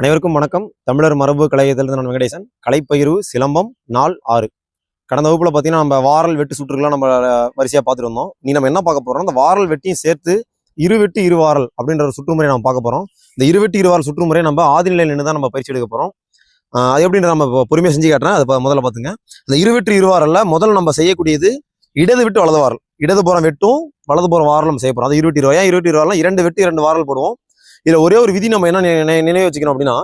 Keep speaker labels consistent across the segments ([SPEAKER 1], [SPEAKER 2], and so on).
[SPEAKER 1] அனைவருக்கும் வணக்கம். தமிழர் மரபு கலையத்திலிருந்து நான் வெங்கடேசன். கலைப்பயிர்வு சிலம்பம் நாள் ஆறு. கடந்த வகுப்புல பார்த்தீங்கன்னா நம்ம வாரல் வெட்டு சுற்றுலாம் நம்ம வரிசையாக பார்த்துட்டு வந்தோம். நீ நம்ம என்ன பார்க்க போறோம் அந்த வாரல் வெட்டியும் சேர்த்து இரு வெட்டு இரு வாரல் அப்படின்ற ஒரு சுற்றுமுறை நம்ம பார்க்க போறோம். இந்த இரு வெட்டு இரு வாரல் சுற்றுமுறை நம்ம ஆதிநிலையில் நின்று தான் நம்ம பயிற்சி எடுக்க போகிறோம் அது எப்படின்ற நம்ம இப்போ பொறுமையாக செஞ்சு காட்டுறேன். அது முதல்ல பார்த்துங்க இந்த இரு வெட்டு இரு வாரலில் முதல்ல நம்ம செய்யக்கூடியது இடது விட்டு வலது வாரல். இடது புறம் வெட்டும் வலது புறம் வாரல் செய்ய அது இருபத்தி இருபது ஏன் இருபத்தி இருபது இரண்டு வெட்டு இரண்டு வாரல் போடுவோம். இதில் ஒரே ஒரு விதி நம்ம என்ன நினை நினைவு வச்சுக்கணும் அப்படின்னா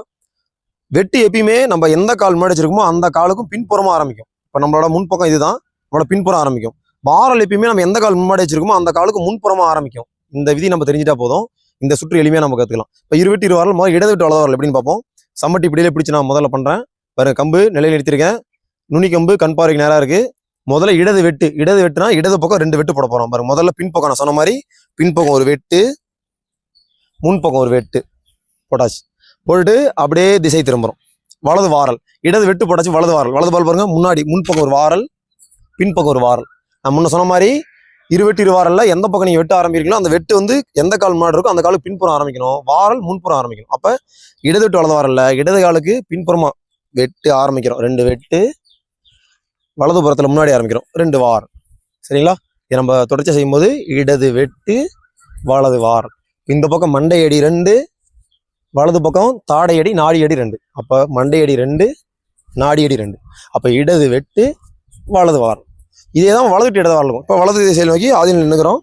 [SPEAKER 1] வெட்டு எப்பயுமே நம்ம எந்த கால் முன்னாடி வச்சிருக்கோமோ அந்த காலுக்கும் பின்புறமாக ஆரம்பிக்கும். இப்போ நம்மளோட முன்பக்கம் இதுதான் நம்மளோட பின்புறம் ஆரம்பிக்கும். வாரல் எப்பயுமே நம்ம எந்த கால் முன்னாடி வச்சிருக்கோமோ அந்த காலுக்கு முன்புறமாக ஆரம்பிக்கும். இந்த விதி நம்ம தெரிஞ்சிட்டா போதும். இந்த சுற்று எளிமையாக நம்ம கற்றுக்கலாம் இப்போ இருவெட்டு இரு வாரம் முதல்ல இடது விட்டு வலது எப்படின்னு பார்ப்போம். சம்மட்டி பிடியில பிடிச்சி நான் முதல்ல பண்ணுறேன் பாருங்க கம்பு நிலையில் நிறுத்திருக்கேன் நுனிக்கம்பு கண் பார்வைக்கு நேராக இருக்குது முதல்ல இடது வெட்டு இடது வெட்டுனா இடது பக்கம் ரெண்டு வெட்டு போட போகிறோம் பாருங்க முதல்ல பின்பக்கம் நான் சொன்ன மாதிரி பின்பக்கம் ஒரு வெட்டு முன்பக்கம் ஒரு வெட்டு போட்டாச்சு. போட்டுட்டு அப்படியே திசை திரும்புறோம். வலது வாரல். இடது வெட்டு போட்டாச்சு வலது வாரல். வலது பால் பாருங்கள் முன்னாடி முன்பக்கம் ஒரு வாரல் பின்பக்கம் ஒரு வாரல். நான் முன்ன சொன்ன மாதிரி இரு வெட்டு இரு வாரல்ல எந்த பக்கம் நீங்கள் வெட்ட ஆரம்பிக்கிறீங்களோ அந்த வெட்டு வந்து எந்த கால் முன்னாடி இருக்கோ அந்த காலுக்கு பின்புறம் ஆரம்பிக்கணும். வாரல் முன்புறம் ஆரம்பிக்கணும். அப்போ இடது வெட்டு வலது வாரல்ல இடது காலுக்கு பின்புறமா வெட்டு ஆரம்பிக்கிறோம். ரெண்டு வெட்டு வலது புறத்தில் முன்னாடி ஆரம்பிக்கிறோம். ரெண்டு வாரம் சரிங்களா? இதை நம்ம தொடர்ச்சி செய்யும்போது இடது வெட்டு வலது வாரம் இந்த பக்கம் மண்டை அடி ரெண்டு வலது பக்கம் தாடை அடி நாடி அடி ரெண்டு. அப்போ மண்டை அடி ரெண்டு நாடி அடி ரெண்டு. அப்போ இடது வெட்டு வலது வாரம் இதே தான் வலது விட்டு இடது வாரம் இப்போ வலது திசையில் நோக்கி ஆதியில் நின்றுக்கிறோம்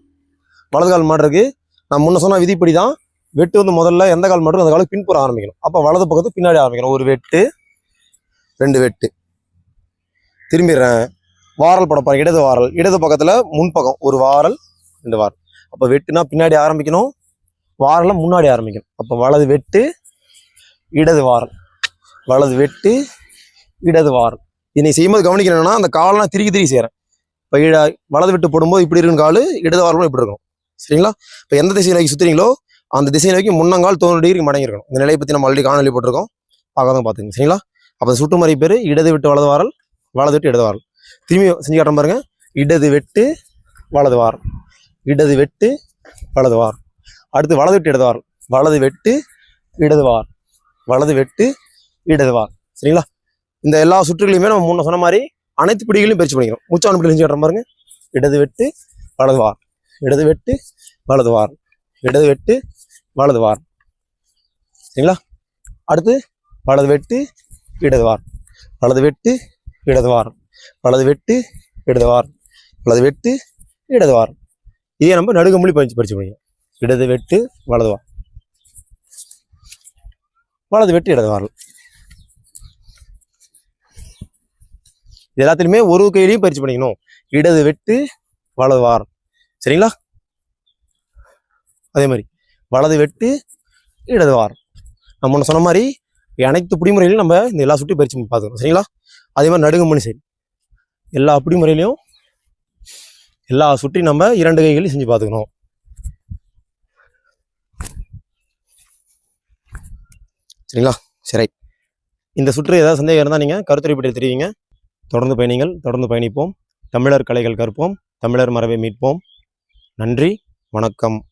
[SPEAKER 1] வலது கால் மாடு இருக்குது நான் முன்ன சொன்ன விதிப்படி தான் வெட்டு வந்து முதல்ல எந்த கால் மாடு அந்த காலுக்கு பின்புற ஆரம்பிக்கணும். அப்போ வலது பக்கத்து பின்னாடி ஆரம்பிக்கணும். ஒரு வெட்டு ரெண்டு வெட்டு. திரும்பிடுறேன். வாரல் போட இடது வாரல். இடது பக்கத்தில் முன்பக்கம் ஒரு வாரல் ரெண்டு வாரல். அப்போ வெட்டுனா பின்னாடி ஆரம்பிக்கணும். வாரல முன்னாடி ஆரம்பிக்கணும் அப்போ வலது வெட்டு இடது வாரம். வலது வெட்டு இடது வாரம். இதை செய்யும்போது கவனிக்கணும்னா அந்த காலெலாம் திருக்கி திருக்கி செய்கிறேன் இப்போ இட வலது வெட்டு போடும்போது இப்படி இருக்கும் கால் இடது வாரமும் இப்படி இருக்கும். சரிங்களா? இப்போ எந்த திசையை நோக்கி சுற்றுறீங்களோ அந்த திசையை நோக்கி முன்னங்கால் தொண்ணூறு டிகிரி மடங்கிருக்கணும் இந்த நிலையை பற்றி நம்ம ஆல்ரெடி காணொலி போட்டிருக்கோம். பார்க்காதான் பார்த்துங்க சரிங்களா? அப்போ சுட்டுமறை பேர் இடது விட்டு வலது வாரல் வலது விட்டு இடது வாரல் திரும்பி செஞ்சு காட்டுறேன் பாருங்கள் இடது வெட்டு வலது வாரம். இடது வெட்டு வலது வாரம். அடுத்து வலது விட்டு இடதுவார். வலது வெட்டு இடதுவார். வலது வெட்டு இடதுவார். சரிங்களா? இந்த எல்லா சுற்றுகளையுமே நம்ம முன்ன சொன்ன மாதிரி அனைத்து பிடிகளையும் பயிற்சி பண்ணிக்கிறோம். மூச்சான பிடி செஞ்சு பாருங்க. இடது வெட்டு வலதுவார். இடது வெட்டு வலதுவார். இடது வெட்டு வலதுவார். சரிங்களா? அடுத்து வலது வெட்டு இடதுவார். வலது வெட்டு இடதுவார். வலது வெட்டு இடதுவார். வலது வெட்டு இடதுவார். இதே நம்ம நடுகம்பளி பயிற்சி பயிற்சி பண்ணிக்கிறோம். இடது வெட்டு வலது வா வலது வெட்டு இடது வாரம் இது எல்லாத்துலையுமே ஒரு கையிலையும் பயிற்சி பண்ணிக்கணும். இடது வெட்டு வலது வாரம் சரிங்களா? அதே மாதிரி வலது வெட்டு இடது வாரம் நம்ம ஒன்று சொன்ன மாதிரி அனைத்து பிடிமுறையிலையும் நம்ம இந்த எல்லா சுட்டையும் பயிற்சி பார்த்துக்கணும். சரிங்களா? அதே மாதிரி நடுங்கமணி சரி எல்லா பிடிமுறையிலையும் எல்லா சுற்றி நம்ம இரண்டு கைகளையும் செஞ்சு பார்த்துக்கணும். சரிங்களா? சரி. இந்த சுற்று ஏதாவது சந்தேகம் இருந்தால் நீங்கள் கருத்துரைப்பட்டு தெரிவிங்க. தொடர்ந்து பயணிகள் தொடர்ந்து பயணிப்போம். தமிழர் கலைகள் கற்போம். தமிழர் மரபை மீட்போம். நன்றி வணக்கம்.